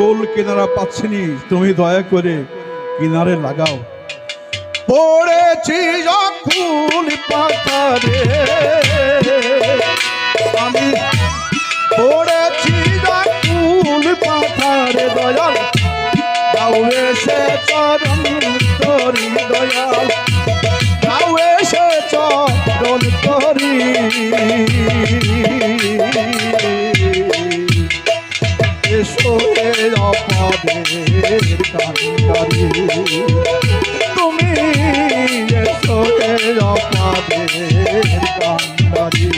কোল কিনারা পাচ্ছিনি। তুমি দয়া করে কিনারে লাগাও। পড়েছি যখন পাতারে। আমি পড়েছি যখন পাতারে, দয়াল। দাও এসে চরণ তোরি দয়াল। হে অপাদের কান্ডারি তুমি এসো হে অপাদের কান্ডারি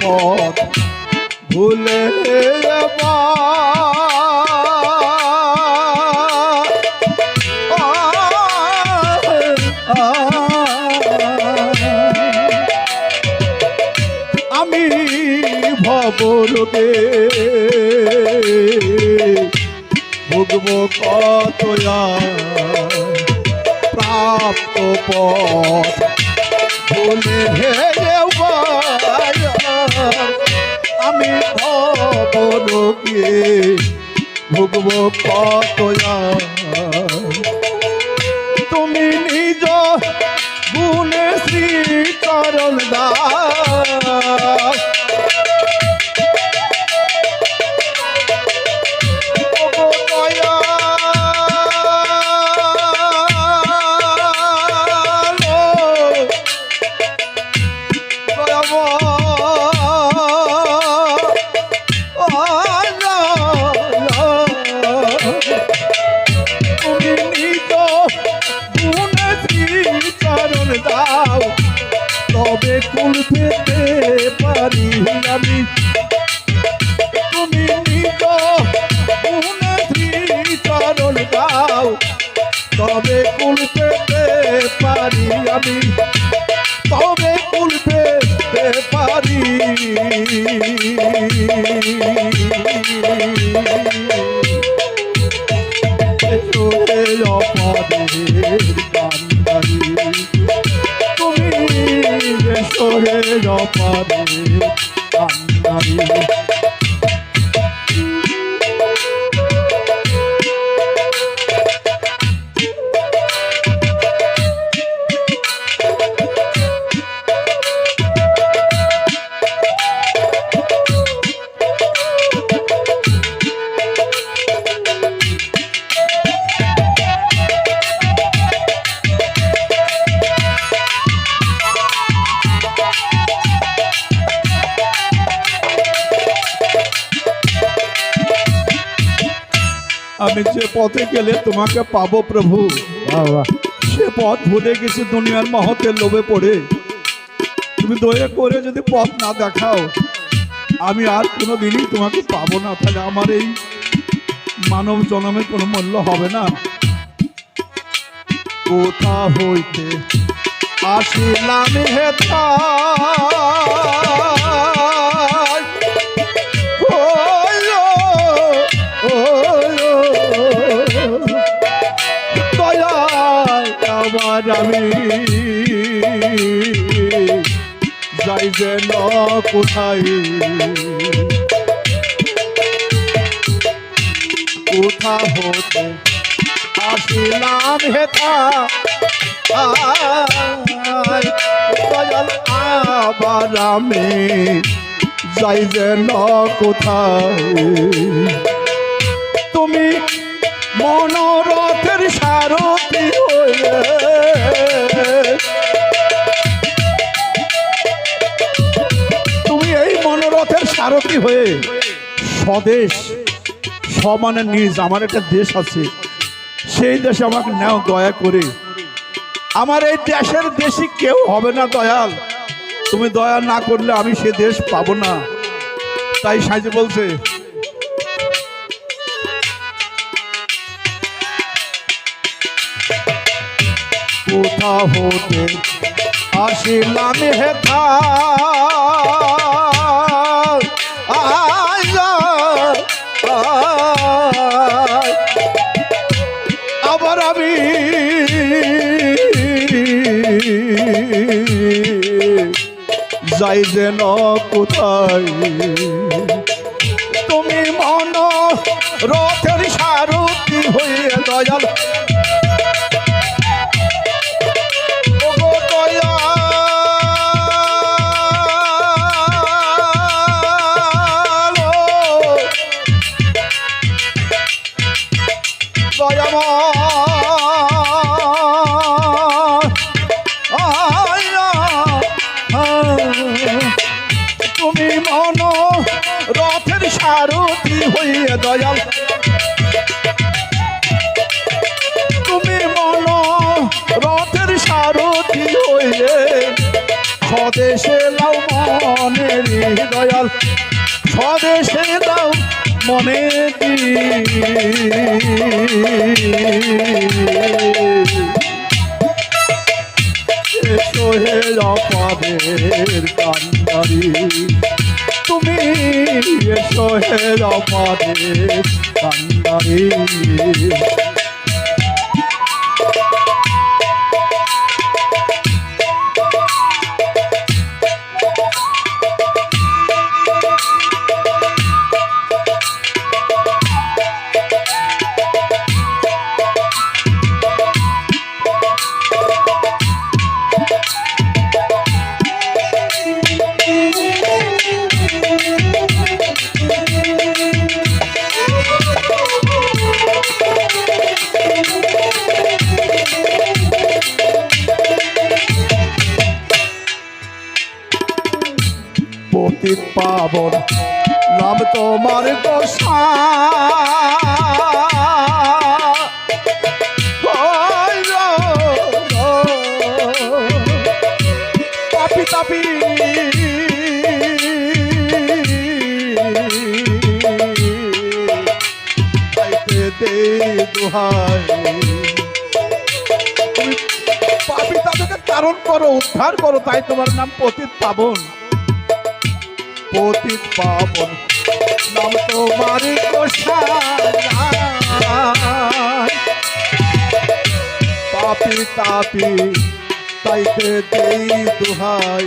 পথ ভুলে। আমি ভবরোগে ভুগব কতয়া প্রাপ্ত পথ বলে খবরকে ভুগব কতয়া কুল পেতে পারি আমি। তুমি গুণে চরণ দাও তবে কুল পেতে পারি আমি। অপাদের কান্দারি পথে গেলে তোমাকে পাবো প্রভু। সে পথ ভুলে গেছি দুনিয়ার মহতের লোভে পড়ে। তুমি দয়া করে যদি পথ না দেখাও আমি আর কোনো দিনই তোমাকে পাবো না। তাহলে আমার এই মানব জনমের কোনো মূল্য হবে না। কোথা হইতে আসিলাম হেতা আমি। যাই যেন কোথায়। কোথা হতে আসিলাম হেথা আবার আমি। যাই যেন কোথায়। তুমি মনোরথের সারথি হয়ে সারথি হয়ে স্বদেশ সমানে নিজ, আমার একটা দেশ আছে। সেই দেশে আমাকে নেও, দয়া করে। আমার এই দেশের দেশি কেউ হবে না দয়াল। তুমি দয়া না করলে আমি সে দেশ পাবো না। তাই সাজে বলছে, কোথা হতে আসিলাম হেথা যাই যেন কোথায়। তুমি মন রথের সারথি হয়ে দয়াল। ওগো দয়াল স্বদেশে দাও মনে এসো হে অপাদের কান্দারি তুমি এসো হে অপাদের কান্দারি পাবন। নাম তোমার গোসা। তাপি পাপি তাদেরকে তারণ করো, উদ্ধার করো, তাই তোমার নাম পতিত পাবন। পতিত পাবন। নাম তোমার পাপি তাপি তাইতে দেই দুহাই।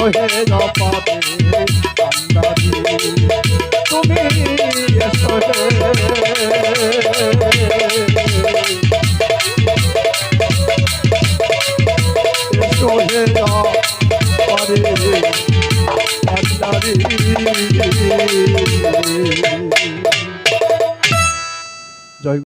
হে